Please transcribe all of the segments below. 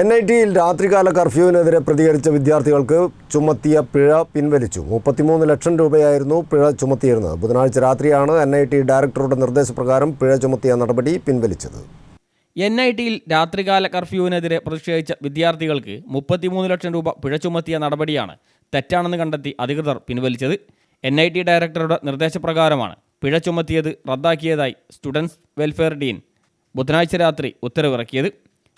N I ടിയിൽ രാത്രികാല കർഫ്യൂവിനെതിരെ പ്രതികരിച്ച വിദ്യാർത്ഥികൾക്ക് ചുമത്തിയ പിഴ പിൻവലിച്ചു. മുപ്പത്തിമൂന്ന് ലക്ഷം രൂപയായിരുന്നു പിഴ ചുമത്തിയിരുന്നത്. ബുധനാഴ്ച രാത്രിയാണ് എൻ ഐ ടി ഡയറക്ടറുടെ നിർദ്ദേശപ്രകാരം പിഴ ചുമത്തിയ നടപടി പിൻവലിച്ചത്. എൻ ഐ ടിയിൽ രാത്രികാല കർഫ്യൂവിനെതിരെ പ്രതിഷേധിച്ച വിദ്യാർത്ഥികൾക്ക് മുപ്പത്തിമൂന്ന് ലക്ഷം രൂപ പിഴ ചുമത്തിയ നടപടിയാണ് തെറ്റാണെന്ന് കണ്ടെത്തി അധികൃതർ പിൻവലിച്ചത്. എൻ ഐ ടി ഡയറക്ടറുടെ നിർദ്ദേശപ്രകാരമാണ് പിഴ ചുമത്തിയത് റദ്ദാക്കിയതായി സ്റ്റുഡൻസ് വെൽഫെയർ ഡീൻ ബുധനാഴ്ച രാത്രി ഉത്തരവിറക്കിയത്.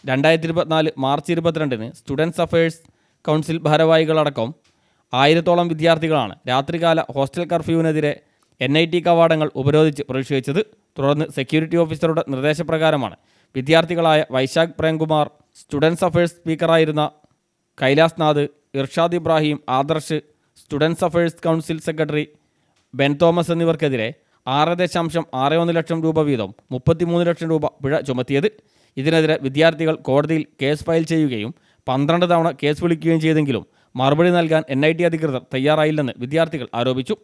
രണ്ടായിരത്തി ഇരുപത്തിനാല് മാർച്ച് ഇരുപത്തിരണ്ടിന് സ്റ്റുഡൻസ് അഫയേഴ്സ് കൗൺസിൽ ഭാരവാഹികളടക്കം ആയിരത്തോളം വിദ്യാർത്ഥികളാണ് രാത്രികാല ഹോസ്റ്റൽ കർഫ്യൂവിനെതിരെ എൻ ഐ ടി കവാടങ്ങൾ ഉപരോധിച്ച് പ്രതിഷേധിച്ചത്. തുടർന്ന് സെക്യൂരിറ്റി ഓഫീസറുടെ നിർദ്ദേശപ്രകാരമാണ്. വിദ്യാർത്ഥികളായ Vaishakh Premkumar students affairs സ്പീക്കറായിരുന്ന Kailas Nath Irshad Ibrahim Adarsh students affairs council secretary Ben Thomas എന്നിവർക്കെതിരെ ആറ് ദശാംശം ആറ് ഒന്ന് ലക്ഷം രൂപ വീതം മുപ്പത്തിമൂന്ന് ലക്ഷം രൂപ പിഴ ചുമത്തിയത്. ഇതിനെതിരെ വിദ്യാർത്ഥികൾ കോടതിയിൽ കേസ് ഫയൽ ചെയ്യുകയും പന്ത്രണ്ട് തവണ കേസ് വിളിക്കുകയും ചെയ്തെങ്കിലും മറുപടി നൽകാൻ എൻ ഐ ടി അധികൃതർ തയ്യാറായില്ലെന്ന് വിദ്യാർത്ഥികൾ ആരോപിച്ചു.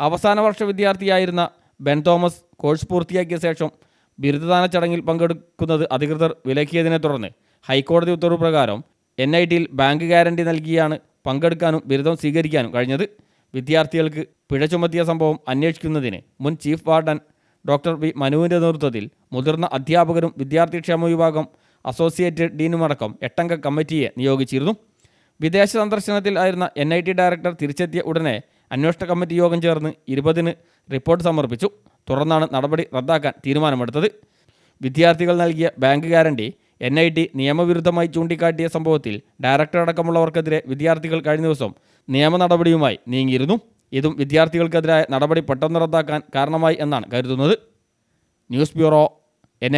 അവസാന വർഷ വിദ്യാർത്ഥിയായിരുന്ന ബെൻ തോമസ് കോഴ്സ് പൂർത്തിയാക്കിയ ശേഷം ബിരുദദാന ചടങ്ങിൽ പങ്കെടുക്കുന്നത് അധികൃതർ വിലക്കിയതിനെ തുടർന്ന് ഹൈക്കോടതി ഉത്തരവ് പ്രകാരം എൻ ഐ ടിയിൽ ബാങ്ക് ഗ്യാരണ്ടി നൽകിയാണ് പങ്കെടുക്കാനും ബിരുദം സ്വീകരിക്കാനും കഴിഞ്ഞത്. വിദ്യാർത്ഥികൾക്ക് പിഴ ചുമത്തിയ സംഭവം അന്വേഷിക്കുന്നതിന് മുൻ ചീഫ് വാർഡൻ ഡോക്ടർ വി മനുവിന്റെ നേതൃത്വത്തിൽ മുതിർന്ന അധ്യാപകരും വിദ്യാർത്ഥി ക്ഷേമ വിഭാഗം അസോസിയേറ്റ് ഡീനുമടക്കം എട്ടംഗ കമ്മിറ്റിയെ നിയോഗിച്ചിരുന്നു. വിദേശ സന്ദർശനത്തിൽ ആയിരുന്ന എൻ ഐ ടി ഡയറക്ടർ തിരിച്ചെത്തിയ ഉടനെ അന്വേഷണ കമ്മിറ്റി യോഗം ചേർന്ന് ഇരുപതിന് റിപ്പോർട്ട് സമർപ്പിച്ചു. തുടർന്നാണ് നടപടി റദ്ദാക്കാൻ തീരുമാനമെടുത്തത്. വിദ്യാർത്ഥികൾ നൽകിയ bank guarantee N I T നിയമവിരുദ്ധമായി ചൂണ്ടിക്കാട്ടിയ സംഭവത്തിൽ ഡയറക്ടർ അടക്കമുള്ളവർക്കെതിരെ വിദ്യാർത്ഥികൾ കഴിഞ്ഞ ദിവസം നിയമ നടപടിയുമായി നീങ്ങിയിരുന്നു. ഇതും വിദ്യാർത്ഥികൾക്കെതിരായ നടപടി പെട്ടെന്ന് റദ്ദാക്കാൻ കാരണമായി എന്നാണ് കരുതുന്നത്. News bureau N